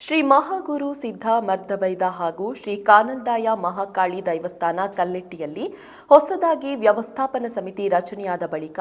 ಶ್ರೀ ಮಹಾಗುರು ಸಿದ್ಧ ಮರ್ದಬೈದ ಹಾಗೂ ಶ್ರೀ ಕಾನಂದಾಯ ಮಹಾಕಾಳಿ ದೈವಸ್ಥಾನ ಕಲ್ಲೆಟ್ಟಿಯಲ್ಲಿ ಹೊಸದಾಗಿ ವ್ಯವಸ್ಥಾಪನ ಸಮಿತಿ ರಚನೆಯಾದ ಬಳಿಕ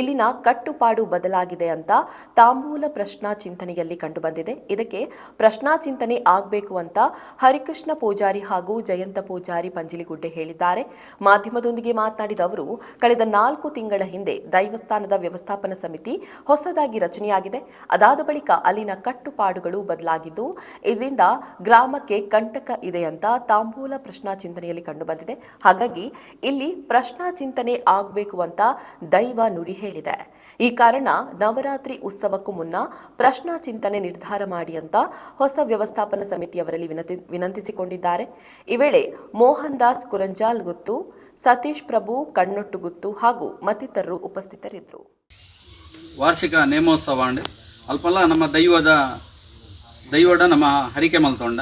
ಇಲ್ಲಿನ ಕಟ್ಟುಪಾಡು ಬದಲಾಗಿದೆ ಅಂತ ತಾಂಬೂಲ ಪ್ರಶ್ನಾ ಚಿಂತನೆಯಲ್ಲಿ ಕಂಡುಬಂದಿದೆ. ಇದಕ್ಕೆ ಪ್ರಶ್ನಾ ಚಿಂತನೆ ಆಗಬೇಕು ಅಂತ ಹರಿಕೃಷ್ಣ ಪೂಜಾರಿ ಹಾಗೂ ಜಯಂತ ಪೂಜಾರಿ ಪಂಜಿಲಿಗುಡ್ಡೆ ಹೇಳಿದ್ದಾರೆ. ಮಾಧ್ಯಮದೊಂದಿಗೆ ಮಾತನಾಡಿದ ಅವರು, ಕಳೆದ ನಾಲ್ಕು ತಿಂಗಳ ಹಿಂದೆ ದೈವಸ್ಥಾನದ ವ್ಯವಸ್ಥಾಪನ ಸಮಿತಿ ಹೊಸದಾಗಿ ರಚನೆಯಾಗಿದೆ. ಅದಾದ ಬಳಿಕ ಅಲ್ಲಿನ ಕಟ್ಟುಪಾಡುಗಳು ಬದಲಾಗಿದ್ದು ಇದರಿಂದ ಗ್ರಾಮಕ್ಕೆ ಕಂಟಕ ಇದೆ ಅಂತ ತಾಂಬೂಲ ಪ್ರಶ್ನಾ ಚಿಂತನೆಯಲ್ಲಿ ಕಂಡುಬಂದಿದೆ. ಹಾಗಾಗಿ ಇಲ್ಲಿ ಪ್ರಶ್ನಾ ಚಿಂತನೆ ಆಗಬೇಕು ಅಂತ ದೈವ ನುಡಿ ಹೇಳಿದೆ. ಈ ಕಾರಣ ನವರಾತ್ರಿ ಉತ್ಸವಕ್ಕೂ ಮುನ್ನ ಪ್ರಶ್ನಾ ಚಿಂತನೆ ನಿರ್ಧಾರ ಮಾಡಿ ಅಂತ ಹೊಸ ವ್ಯವಸ್ಥಾಪನಾ ಸಮಿತಿಯವರಲ್ಲಿ ವಿನಂತಿ, ವಿನಂತಿಸಿಕೊಂಡಿದ್ದಾರೆ. ಈ ವೇಳೆ ಮೋಹನ್ ದಾಸ್ ಕುರಂಜಾಲ್ ಗುತ್ತು, ಸತೀಶ್ ಪ್ರಭು, ಕಣ್ಣೊಟ್ಟು ಗುತ್ತು ಹಾಗೂ ಮತ್ತಿತರರು ಉಪಸ್ಥಿತರಿದ್ದರು. ವಾರ್ಷಿಕ ನೇಮೋತ್ಸವ ಅಲ್ಪಲ್ಲ ನಮ್ಮ ದೈವದ ದೈವಡ ನಮ್ಮ ಹರಿಕೆ ಮಲ್ತೊಂಡ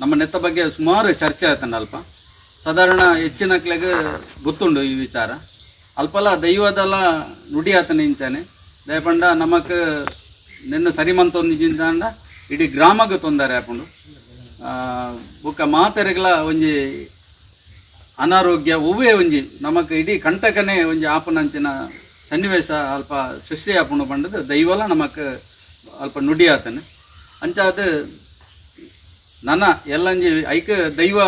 ನಮ್ಮ ನೆತ್ತ ಬಗ್ಗೆ ಸುಮಾರು ಚರ್ಚೆ ಆಯ್ತಂಡ ಅಲ್ಪ. ಸಾಧಾರಣ ಹೆಚ್ಚಿನಕ್ಲೆಗ್ ಗೊತ್ತುಂಡು ಈ ವಿಚಾರ. ಅಲ್ಪಲ್ಲ ದೈವದಲ್ಲ ನುಡಿ ಆತನ ಇಂಚಾನೆ ದಯಪಂಡ ನಮಕ್ ನಿನ್ನ ಸರಿ ಮಂತೊಂದಿಜಿಂದ ಇಡೀ ಗ್ರಾಮಕ್ಕೆ ತೊಂದರೆ ಆ, ಬೊಕ್ಕ ಮಾತೆರೆಗಳ ಒಂಜಿ ಅನಾರೋಗ್ಯ ಒವ್ವೇ ಒಂಜಿ ನಮಕ್ ಇಡೀ ಕಂಟಕನೆ ಒಂಜಿ ಆಪನಂಚಿನ ಸನ್ನಿವೇಶ ಅಲ್ಪ ಸೃಷ್ಟಿ ಆಪುಂಡು ಪಂಡದು ದೈವಲ ನಮಕ್ ಅಲ್ಪ ನುಡಿ ಆತನೆ. ಅಂಚಾದ ನನ್ನ ಎಲ್ಲಂಜಿ ಐಕ ದೈವ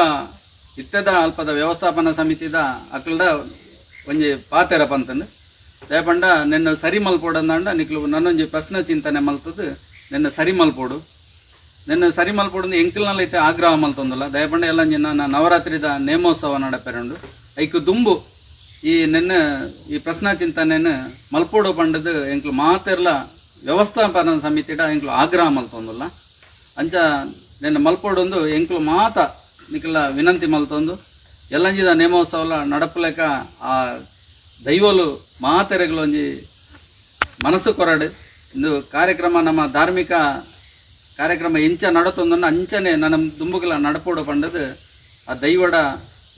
ಇತ್ತದ ಅಲ್ಪದ ವ್ಯವಸ್ಥಾಪನಾ ಸಮಿತಿದ ಅಕ್ಲದ ಒಂಜಿ ಪಾತೆರ ಅಂತಂದು ದಯಪಂಡ ನಿನ್ನ ಸರಿ ಮಲ್ಪೋಡಂದಂಡ ನಿಕ್ಲು ನನ್ನೊಂಜಿ ಪ್ರಶ್ನೆ ಚಿಂತನೆ ಮಲ್ತದು, ನಿನ್ನ ಸರಿ ಮಲ್ಪೋಡು. ನಿನ್ನ ಸರಿ ಮಲ್ಪೋಡು ಎಂಕಲ್ನಲ್ಲಿ ಐತೆ ಆಗ್ರಹ ಮಲ್ತೊಂದಲ್ಲ. ದಯಪಂಡ ಎಲ್ಲ ನನ್ನ ನವರಾತ್ರಿದ ನೇಮೋತ್ಸವ ನಡಪೆರಂಡು ಐಕ ದುಂಬು ಈ ನಿನ್ನ ಈ ಪ್ರಶ್ನಾ ಚಿಂತನೆಯನ್ನು ಮಲ್ಪೋಡು ಪಂಡದು ಎಂಕ್ಲು ಮಾತೆರ್ಲ ವ್ಯವಸ್ಥಾಪನಾ ಸಮಿತಿಡ ಎಂಕ್ಲು ಆಗ್ರಹ ಮಲ್ತೊಂದುಲ್ಲ ಅಂಚ ನಿನ್ನ ಮಲ್ಪೋಡೊಂದು ಎಂಕ್ಲು ಮಾತ ನಿಕ್ಲ ವಿನಂತಿ ಮಲ್ತೊಂದು. ಎಲ್ಲಂಜಿದ ನೇಮೋತ್ಸವ ನಡಪಲೆಕ ಆ ದೈವಲು ಮಾತೆರೆಗಳು ಒಂಜಿ ಮನಸ್ಸು ಕೊರಡು. ಇಂದು ಕಾರ್ಯಕ್ರಮ ನಮ್ಮ ಧಾರ್ಮಿಕ ಕಾರ್ಯಕ್ರಮ ಇಂಚ ನಡತೊಂದನ್ನು ಅಂಚನೆ ನನ್ನ ದುಂಬುಗಳ ನಡಪೋಡು ಪಂಡದು ಆ ದೈವಡ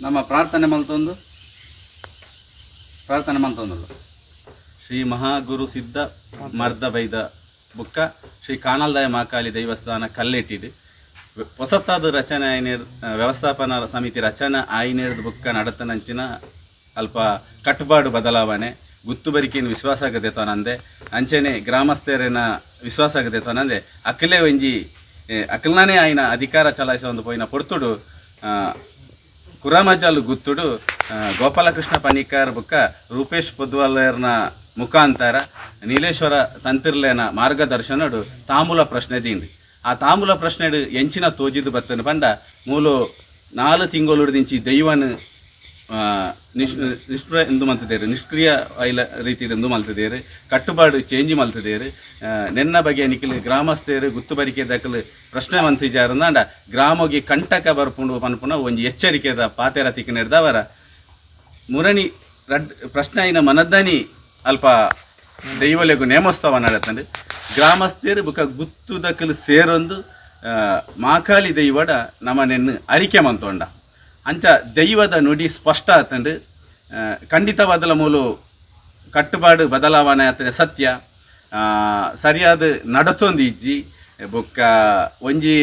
ನಮ್ಮ ಪ್ರಾರ್ಥನೆ ಮಲ್ತೊಂದು. ಪ್ರಾರ್ಥನೆ ಮಲ್ತೊಂದಲ್ಲ. ಶ್ರೀ ಮಹಾಗುರು ಸಿದ್ಧ ಮರ್ದ ಬೈದ ಬುಕ್ಕ, ಶ್ರೀ ಕಾನಲ್ದಾಯ ಮಹಾಕಾಲಿ ದೈವಸ್ಥಾನ ಕಲ್ಲೆಟ್ಟಿದೆ. ಹೊಸತಾದ ರಚನೆ ಆಯ್ನೇರ್, ವ್ಯವಸ್ಥಾಪನಾ ಸಮಿತಿ ರಚನೆ ಆಯ್ನೇರ್ದ ಬುಕ್ಕ ನಡತನಂಚಿನ ಅಲ್ಪ ಕಟ್ಟುಪಾಡು ಬದಲಾವಣೆ ಗುತ್ತುಬರಿಕೆಯನ್ನು ವಿಶ್ವಾಸ ಆಗದೆತನಂದೆ ಅಂಚೆನೆ ಗ್ರಾಮಸ್ಥರೇನ ವಿಶ್ವಾಸ ಆಗದೆತನಂದೆ ಅಕಲೇ ಒಂಜಿ ಅಕಲ್ನಾನೇ ಆಯ್ನ ಅಧಿಕಾರ ಚಲಾಯಿಸೋ ಒಂದು ಪೋಯಿನ ಪೊರ್ತುಡು ಕುರಾಮಜಾಲು ಗುತ್ತುಡು ಗೋಪಾಲಕೃಷ್ಣ ಪನಿಕಾರ್ ಬುಕ್ಕ ರೂಪೇಶ್ ಪೊದ್ವಾಲರ್ನ ಮುಖಾಂತರ ನೀಲೇಶ್ವರ ತಂತಿರ್ಲೇನ ಮಾರ್ಗದರ್ಶನಡು ತಾಂಬೂಲ ಪ್ರಶ್ನೆ ದಿಂಡಿ ಆ ತಾಂಬೂಲ ಪ್ರಶ್ನೆ ಎಂಚಿನ ತೋಜಿದ್ದು ಬತ್ತನ ಪಂಡ ಮೂಲು ನಾಲ್ಕು ತಿಂಗಳು ದಿಂಚಿ ದೈವನ್ ನಿಶ್, ನಿಷ್ಪ್ರ ಎಂದು ಮಲ್ತಿದ್ದೇರು ನಿಷ್ಕ್ರಿಯ ಐಲ ರೀತಿ ಎಂದು ಮಲ್ತಿದ್ದೇರು ಕಟ್ಟುಪಾಡು ಚೇಂಜ್ ಮಲ್ತಿದ್ದೇರು ನಿನ್ನ ಬಗೆಯ ನಿಖಿಲ್ ಗುತ್ತು ಬರಿಕೆ ದಾಖಲು ಪ್ರಶ್ನೆ ಮಂತಿಜಾರಂದಾಂಡ ಗ್ರಾಮಗೆ ಕಂಟಕ ಬರ್ಪುಂಡು ಪನ್ಪುನ ಒಂದು ಎಚ್ಚರಿಕೆದ ಪಾತೆರ ತಿಕ್ಕ ನಡೆದವರ. ಮುರಣಿ ರಡ್ ಪ್ರಶ್ನೆ ಮನದ್ದನಿ ಅಲ್ಪ ದೈವಲೆಗು ನೇಮೋತ್ಸವ ನಡತಂಡು ಗ್ರಾಮಸ್ಥರು ಬುಕ ಗುತ್ತು ದಕ್ಕಲು ಸೇರೊಂದು ಮಾಕಾಲಿ ದೈವಡ ನಮನೆನ್ನು ಅರಿಕೆ ಮಂತೊಂಡ. ಅಂಚ ದೈವದ ನುಡಿ ಸ್ಪಷ್ಟ ಆತಂಡು ಖಂಡಿತವಾದಲ ಮೂಲು ಕಟ್ಟುಪಾಡು ಬದಲಾವಣೆ ಆತನ ಸತ್ಯ. ಸರಿಯಾದ ನಡತೊಂದು ಇಜ್ಜಿ, ಬೊಕ್ಕ ಒಂಜಿ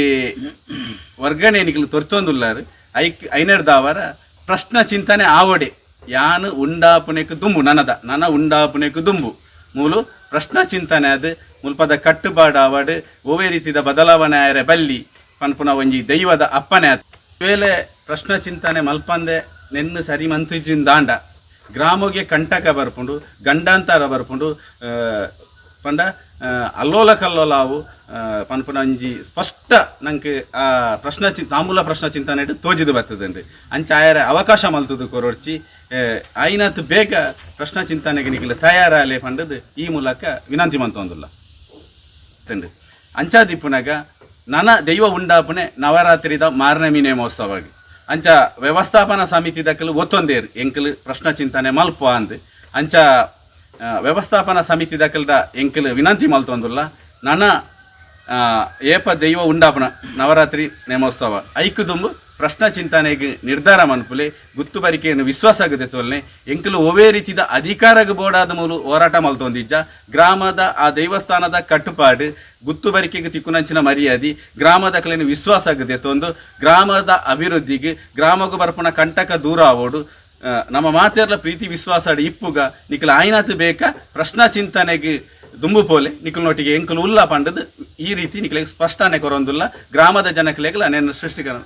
ವರ್ಗಣೆ ನಿಗಲು ತೊರ್ತೊಂದುಲ್ಲಾರು. ಐಕ್ ಐನಡ್ದಾವರ ಪ್ರಶ್ನ ಚಿಂತನೆ ಆವಡೆ. ಯಾನು ಉಂಡಾಪುನೆಕ್ ದುಂಬು ನನದ ನನ ಉಂಡಾಪುನೆಕ್ ದುಂಬು. ಮೂಲು ಪ್ರಶ್ನ ಚಿಂತನೆ ಅದು ಮುಲ್ಪದ ಕಟ್ಟುಪಾಡು ಆವಡ್, ಒವೆ ರೀತಿದ ಬದಲಾವಣೆ ಆಯರೆ ಬಲ್ಲಿ, ಪನ್ಪುನ ಒಂಜಿ ದೈವದ ಅಪ್ಪನೆ ಅದು. ವೇಳೆ ಪ್ರಶ್ನ ಚಿಂತನೆ ಮಲ್ಪಂದೆ, ನೆನ್ನು ಸರಿ ಮಂತುಜಿಂದಾಂಡ ಗ್ರಾಮಗೆ ಕಂಟಕ ಬರ್ಪುಂಡು, ಗಂಡಾಂತರ ಬರ್ಪುಂಡು ಪಂಡ ಅಲ್ಲೋಲ ಕಲ್ಲೋಲಾವು ಪನ್ಪುನ ಒಂಜಿ ಸ್ಪಷ್ಟ ನಂಗೆ ಆ ಪ್ರಶ್ನ ಚಿ ತಾಂಬೂಲ ಪ್ರಶ್ನ ಚಿಂತನೆ ತೋಜಿದು ಬರ್ತದಂడి ಅಂಚ ಆಯರ ಅವಕಾಶ ಮಲ್ತದು ಕೊರೊಡ್ಚಿ ಆಯ್ನತ್ ಬೇಗ ಪ್ರಶ್ನ ಚಿಂತನೆಗೆ ನಿಖಿಲ ತಯಾರಾಲೆ ಪಂಡದು ಈ ಮೂಲಕ ವಿನಂತಿ ಮಂತೊಂದುಲ್ಲ. ಅಂಚ ಅಂಚಾದಿಪ್ಪುನಾಗ ನನ ದೈವ ಉಂಡಾಪುನೆ ನವರಾತ್ರಿದ ಮಾರನೇ ಮೀನೆ ಮಹೋತ್ಸವಾಗಿ ಅಂಚ ವ್ಯವಸ್ಥಾಪನಾ ಸಮಿತಿ ದಕ್ಕಲು ಒತ್ತೊಂದೇರು, ಎಂಕಲು ಪ್ರಶ್ನ ಚಿಂತನೆ ಮಲ್ಪ ಅಂದ್. ಅಂಚ ವ್ಯವಸ್ಥಾಪನಾ ಸಮಿತಿ ದಕ್ಕಲ್ದ ಎಂಕಲ್ ವಿನಂತಿ ಮಲ್ತೊಂದುಲ್ಲ ನನ್ನ ಏಪ ದೈವ ಉಂಡಾಪನ ನವರಾತ್ರಿ ನೇಮೋತ್ಸವ ಐಕ್ಯ ದುಂಬು ಪ್ರಶ್ನ ಚಿಂತನೆಗೆ ನಿರ್ಧಾರ ಮನ್ಪುಲೆ ಗುತ್ತು ಬರಿಕೆಯನ್ನು ವಿಶ್ವಾಸ ಆಗದೆ ತೋಲ್ನೆ ಎಂಕಲು ಒವೇ ರೀತಿದ ಅಧಿಕಾರಗ ಬೋಡಾದ ಮೂಲ ಹೋರಾಟ ಮಲ್ತೊಂದಿಜ್ಜ ಗ್ರಾಮದ ಆ ದೇವಸ್ಥಾನದ ಕಟ್ಟುಪಾಡು, ಗುತ್ತು ಬರಿಕೆಗೆ ತಿಕ್ಕುನಂಚಿನ ಮರ್ಯಾದೆ, ಗ್ರಾಮದ ಕಲೆಯನ್ನು ವಿಶ್ವಾಸ ಆಗದೆ ತೊಂದು ಗ್ರಾಮದ ಅಭಿವೃದ್ಧಿಗೆ ಗ್ರಾಮಕ್ಕೆ ಬರ್ಪಣ ಕಂಟಕ ದೂರ ಆವೋಡು ನಮ್ಮ ಮಾತೆರ್ಲ ಪ್ರೀತಿ ವಿಶ್ವಾಸ ಅಡಿ ಇಪ್ಪುಗ ನಿಖಲ್ ಆಯ್ನಾತ್ ಬೇಕ ಪ್ರಶ್ನ ಚಿಂತನೆಗೆ ದುಂಬು ಪೋಲೆ ನೋಟಿಗೆ ಎಂಕಲು ಉಲ್ಲ ಪಂಡದು ಈ ರೀತಿ ನಿಖಲಿಗೆ ಸ್ಪಷ್ಟನೆ ಕೊರೊಂದುಲ್ಲ ಗ್ರಾಮದ ಜನಕಲೆಗಲ ನೆನ್ನ ಸೃಷ್ಟಿಕರಣ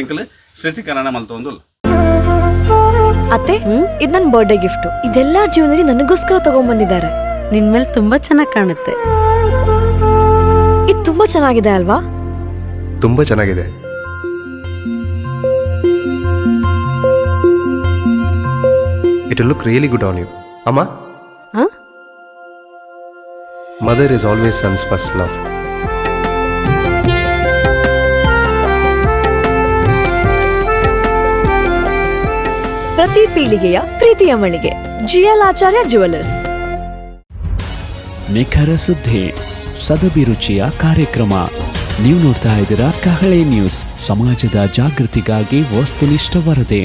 ಎಂಕಲು ಸೃಷ್ಟಿಕರಣ ಮಲ್ತೊಂದುಲ್ಲ. ಅತ್ತೆ ಇದು ನನ್ನ ಬರ್ಡೇ ಗಿಫ್ಟ್ ಇದೆಲ್ಲ ಜೀವನದಲ್ಲಿ ನನಗೋಸ್ಕರ ತಗೊಂಡ್ಬಂದಿದ್ದಾರೆ ನಿನ್ ಮೇಲೆ ತುಂಬಾ ಚೆನ್ನಾಗಿ ಕಾಣುತ್ತೆ. ಇದು ತುಂಬಾ ಚೆನ್ನಾಗಿದೆ ಅಲ್ವಾ? ತುಂಬಾ ಚೆನ್ನಾಗಿದೆ. It look really good on you ಅಮ್ಮ ಹ? Mother is always sons first love ಪ್ರತಿ ಪೀಳಿಗೆಯ ಪ್ರೀತಿಯ ಮಳಿಗೆ. ಜಿಎಲ್ ಆಚಾರ್ಯ ಜುವೆಲ್ಲರ್ಸ್ ನಿಖರ ಸುದ್ದಿ ಸದಭಿರುಚಿಯ ಕಾರ್ಯಕ್ರಮ. ನೀವು ನೋಡ್ತಾ ಇದ್ದೀರಾ ಕಹಳೆ ನ್ಯೂಸ್. ಸಮಾಜದ ಜಾಗೃತಿಗಾಗಿ ವಸ್ತುನಿಷ್ಠ ವರದಿ.